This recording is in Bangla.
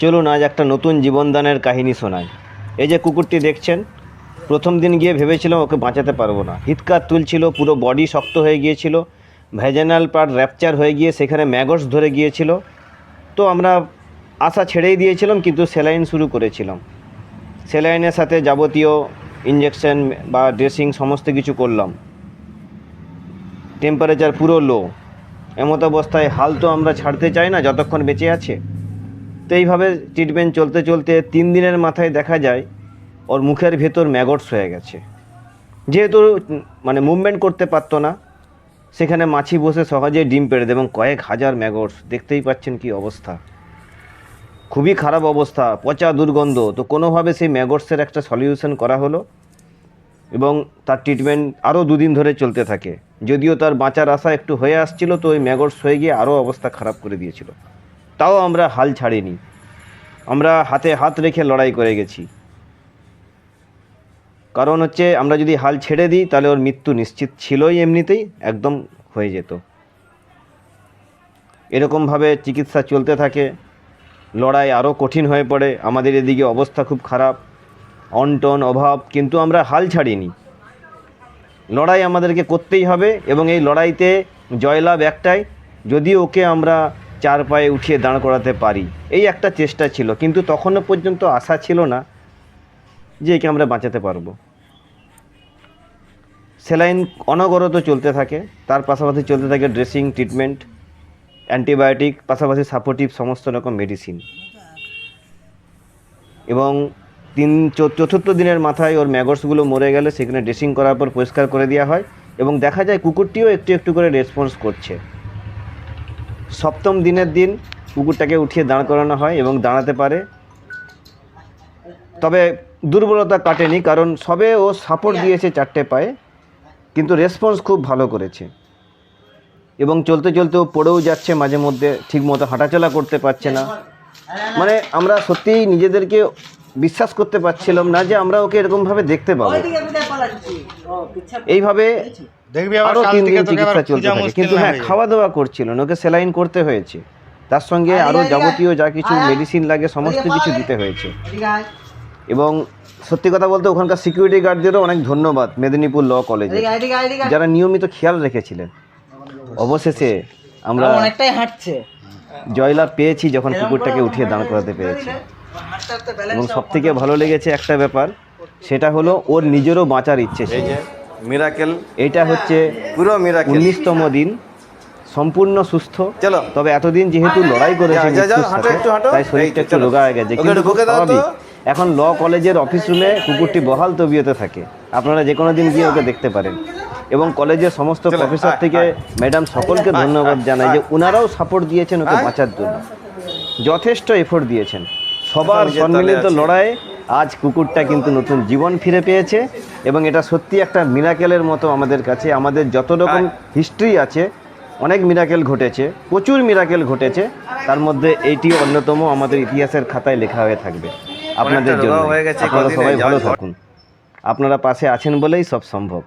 চলুন আজ একটা নতুন জীবনদানের কাহিনী শোনাই। এই যে কুকুরটি দেখছেন, প্রথম দিন গিয়ে ভেবেছিলাম ওকে বাঁচাতে পারব না। হিতকার তুলছিল, পুরো বডি শক্ত হয়ে গিয়েছিল, ভ্যাজেনাল পার্ট র্যাপচার হয়ে গিয়ে সেখানে ম্যাগটস ধরে গিয়েছিল। তো আমরা আশা ছেড়েই দিয়েছিলাম, কিন্তু স্যালাইন শুরু করেছিলাম। স্যালাইনের সাথে যাবতীয় ইঞ্জেকশন বা ড্রেসিং সমস্ত কিছু করলাম। টেম্পারেচার পুরো লো এমত অবস্থায় হাল তো আমরা ছাড়তে চাই না, যতক্ষণ বেঁচে আছে। তো এইভাবে ট্রিটমেন্ট চলতে চলতে তিন দিনের মাথায় দেখা যায়, ওর মুখের ভেতর ম্যাগটস হয়ে গেছে। যেহেতু মানে মুভমেন্ট করতে পারতো না, সেখানে মাছি বসে সহজেই ডিম পেড়ে দেয় এবং কয়েক হাজার ম্যাগটস দেখতেই পাচ্ছেন কি অবস্থা। খুবই খারাপ অবস্থা, পচা দুর্গন্ধ। তো কোনোভাবে সেই ম্যাগটসের একটা সলিউশন করা হলো এবং তার ট্রিটমেন্ট আরও দুদিন ধরে চলতে থাকে। যদিও তার বাঁচার আশা একটু হয়ে আসছিল, তো ওই ম্যাগটস হয়ে গিয়ে আরও অবস্থা খারাপ করে দিয়েছিল। তাও আমরা হাল ছাড়িনি। আমরা হাতে হাত রেখে লড়াই করে গেছি। কারণ হচ্ছে আমরা যদি হাল ছেড়ে দিই, তাহলে ওর মৃত্যু নিশ্চিত ছিলই এমনিতেই, একদম হয়ে যেত। এরকমভাবে চিকিৎসা চলতে থাকে। লড়াই আরও কঠিন হয়ে পড়ে। আমাদের এদিকে অবস্থা খুব খারাপ। অনটন, অভাব, কিন্তু আমরা হাল ছাড়িনি। লড়াই আমাদেরকে করতেই হবে এবং এই লড়াইতে জয়লাভ একটাই। যদি ওকে আমরা চার পায়ে উঠিয়ে দাঁড় করাতে পারি। এই একটা চেষ্টা ছিল, কিন্তু তখনও পর্যন্ত আশা ছিল না যে একে আমরা বাঁচাতে পারব। স্যালাইন অনবরত চলতে থাকে, তার পাশাপাশি চলতে থাকে ড্রেসিং, ট্রিটমেন্ট, অ্যান্টিবায়োটিক, পাশাপাশি সাপোর্টিভ সমস্ত রকম মেডিসিন। এবং তিন চতুর্থ দিনের মাথায় ওর ম্যাগটসগুলো মরে গেলে সেখানে ড্রেসিং করার পর পরিষ্কার করে দেওয়া হয় এবং দেখা যায় কুকুরটিও একটু একটু করে রেসপন্স করছে। সপ্তম দিনের দিন কুকুরটাকে উঠিয়ে দাঁড় করানো হয় এবং দাঁড়াতে পারে। তবে দুর্বলতা কাটেনি কারণ সবে ও সাপোর্ট দিয়েছে চারটে পায়ে কিন্তু রেসপন্স খুব ভালো করেছে। এবং চলতে চলতে ও পড়েও যাচ্ছে মাঝে মধ্যে ঠিকমতো হাঁটাচলা করতে পারছে না। মানে আমরা সত্যিই নিজেদেরকে বিশ্বাস করতে পারছিলাম না যে আমরা ওকে এরকমভাবে দেখতে পাবো। এইভাবে দেখবি আবার আরও তিন থেকে দিন চিকিৎসা আবার চলতে থাকে। কিন্তু হ্যাঁ খাওয়া দাওয়া করছিল না ওকে স্যালাইন করতে হয়েছে। তার সঙ্গে আরও যাবতীয় যা কিছু মেডিসিন লাগে সমস্ত কিছু দিতে হয়েছে। এবং সত্যি কথা বলতে ওখানকার সিকিউরিটি গার্ডদেরও অনেক ধন্যবাদ মেদিনীপুর ল কলেজে যারা নিয়মিত খেয়াল রেখেছিলেন। অবশেষে আমরা অনেকটাই হাঁটছে। জয়লাভ পেয়েছি যখন কুকুরটাকে উঠিয়ে দাঁড় করাতে পেরেছি। এবং সব থেকে ভালো লেগেছে একটা ব্যাপার সেটা হলো ওর নিজেরও বাঁচার ইচ্ছে ছিল। মিরাকেল এটা হচ্ছে পুরো মিরাকেল উনিশতম দিন। সম্পূর্ণ সুস্থ। চলো। তবে এতদিন যেহেতু লড়াই করেছে। তাই শরীরটা একটু রোগা হয়ে গেছে। কিন্তু। স্বাভাবিক এখন ল কলেজের অফিস রুমে কুকুরটি বহাল তবিয়তে থাকে। আপনারা যে কোনো দিন গিয়ে ওকে দেখতে পারেন। এবং কলেজের সমস্ত প্রফেসর থেকে ম্যাডাম সকলকে ধন্যবাদ জানাই যে ওনারাও সাপোর্ট দিয়েছেন ওকে বাঁচার জন্য। যথেষ্ট এফোর্ট দিয়েছেন। সবার সম্মিলিত। লড়াইয়ে আজ কুকুরটা কিন্তু নতুন জীবন ফিরে পেয়েছে এবং এটা সত্যি একটা মিরাকেলের মতো আমাদের কাছে। আমাদের যত রকম হিস্ট্রি আছে অনেক মিরাকেল ঘটেছে প্রচুর মিরাকেল ঘটেছে। তার মধ্যে এইটি অন্যতম আমাদের ইতিহাসের খাতায় লেখা হয়ে থাকবে আপনাদের জন্য। হয়ে গেছে আপনারা সবাই ভালো থাকুন। আপনারা পাশে আছেন বলেই সব সম্ভব।